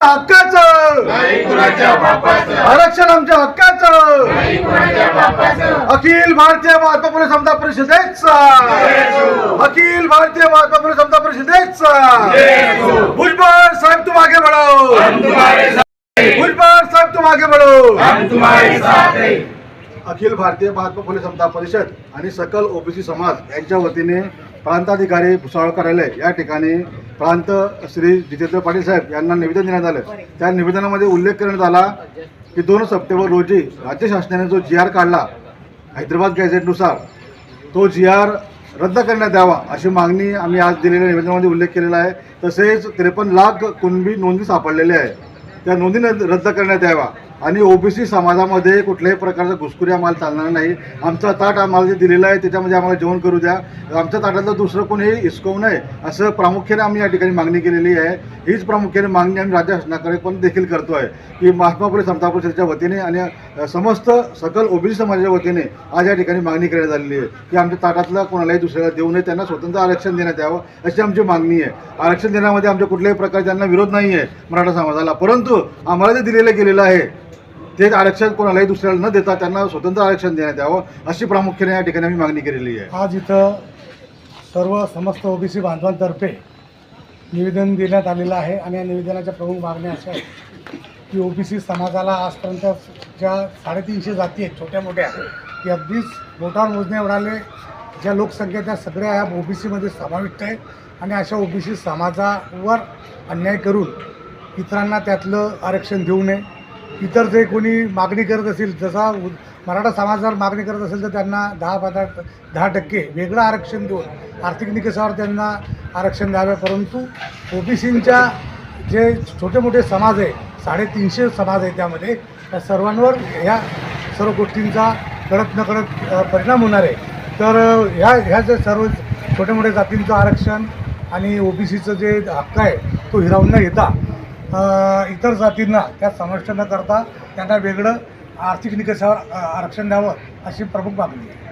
हक्काचं. आरक्षण आमच्या हक्काचं. अखिल भारतीय महात्मा फुले समता परिषदेचा. अखिल भारतीय महात्मा फुले समता परिषदेचा. भुजबळ साहेब तुम आगे बढ़ो. भुजबळ साहेब तुम आगे बढ़ो अखिल भारतीय महात्मा फुले समता परिषद आणि सकल ओबीसी समाज यांच्या वतीने प्रांताधिकारी भुसावळ कार्यालय या ठिकाणी प्रांत श्री जितेंद्र पाटील साहेब यांना निवेदन देण्यात आलं. त्या निवेदनामध्ये उल्लेख करण्यात आला की दोन सप्टेंबर रोजी राज्य शासनाने जो जी आर काढला हैदराबाद गॅझेटनुसार तो जी आर रद्द करण्यात यावा अशी मागणी आम्ही आज दिलेल्या निवेदनामध्ये उल्लेख केलेला आहे. तसेच त्रेपन्न लाख कुणबी नोंदी सापडलेल्या आहे त्या नोंदी रद्द करण्यात यावा आणि ओबीसी समाजामध्ये कुठल्याही प्रकारचा घुसखोरी आम्हाला चालणार नाही. आमचा ताट आम्हाला जे दिलेला आहे त्याच्यामध्ये आम्हाला जेवण करू द्या. आमच्या ताटातलं दुसरं कोणीही हिसकवू नये असं प्रामुख्याने आम्ही या ठिकाणी मागणी केलेली आहे. हीच प्रामुख्याने मागणी आम्ही राज्य शासनाकडे पण देखील करतो आहे की महात्मा फुले समता परिषदेच्या वतीने आणि समस्त सकल ओबीसी समाजाच्या वतीने आज या ठिकाणी मागणी करण्यात आलेली आहे की आमच्या ताटातलं कोणालाही दुसऱ्याला देऊ नये त्यांना स्वतंत्र आरक्षण देण्यात यावं अशी आमची मागणी आहे. आरक्षण देण्यामध्ये आमच्या कुठल्याही प्रकारे त्यांना विरोध नाही आहे मराठा समाजाला परंतु आम्हाला जे दिलेलं गेलेलं आहे ते आरक्षण कोणालाही दुसऱ्याला न देता त्यांना स्वतंत्र आरक्षण देण्यात यावं अशी प्रामुख्याने या ठिकाणी आम्ही मागणी केलेली आहे. आज इथं सर्व समस्त ओबीसी बांधवांतर्फे निवेदन देण्यात आलेलं आहे आणि या निवेदनाच्या प्रमुख मागण्या अशा आहेत की ओबीसी समाजाला आजपर्यंत ज्या साडेतीनशे जाती आहेत छोट्या मोठ्या की अगदीच बोटावर मोजण्या उडाले ज्या लोकसंख्या त्या सगळ्या ह्या ओबीसीमध्ये समाविष्ट आहे आणि अशा ओबीसी समाजावर अन्याय करून इतरांना त्यातलं आरक्षण देऊ नये. इतर जे कोणी मागणी करत असेल जसा मराठा समाज जर मागणी करत असेल तर त्यांना दहा पंधरा दहा टक्के वेगळं आरक्षण देऊन आर्थिक निकषावर त्यांना आरक्षण द्यावे. परंतु ओबीसींच्या जे छोटे मोठे समाज आहे साडेतीनशे समाज आहे त्यामध्ये त्या सर्वांवर ह्या सर्व गोष्टींचा कळत न परिणाम होणार आहे. तर ह्या ह्या जे सर्व छोट्या मोठ्या जातींचं आरक्षण आणि ओबीसीचं जे हक्क आहे तो हिरावून न घेता इतर जातींना त्यात समाविष्ट न करता त्यांना वेगळं आर्थिक निकषावर आरक्षण द्यावं अशी प्रमुख मागणी आहे.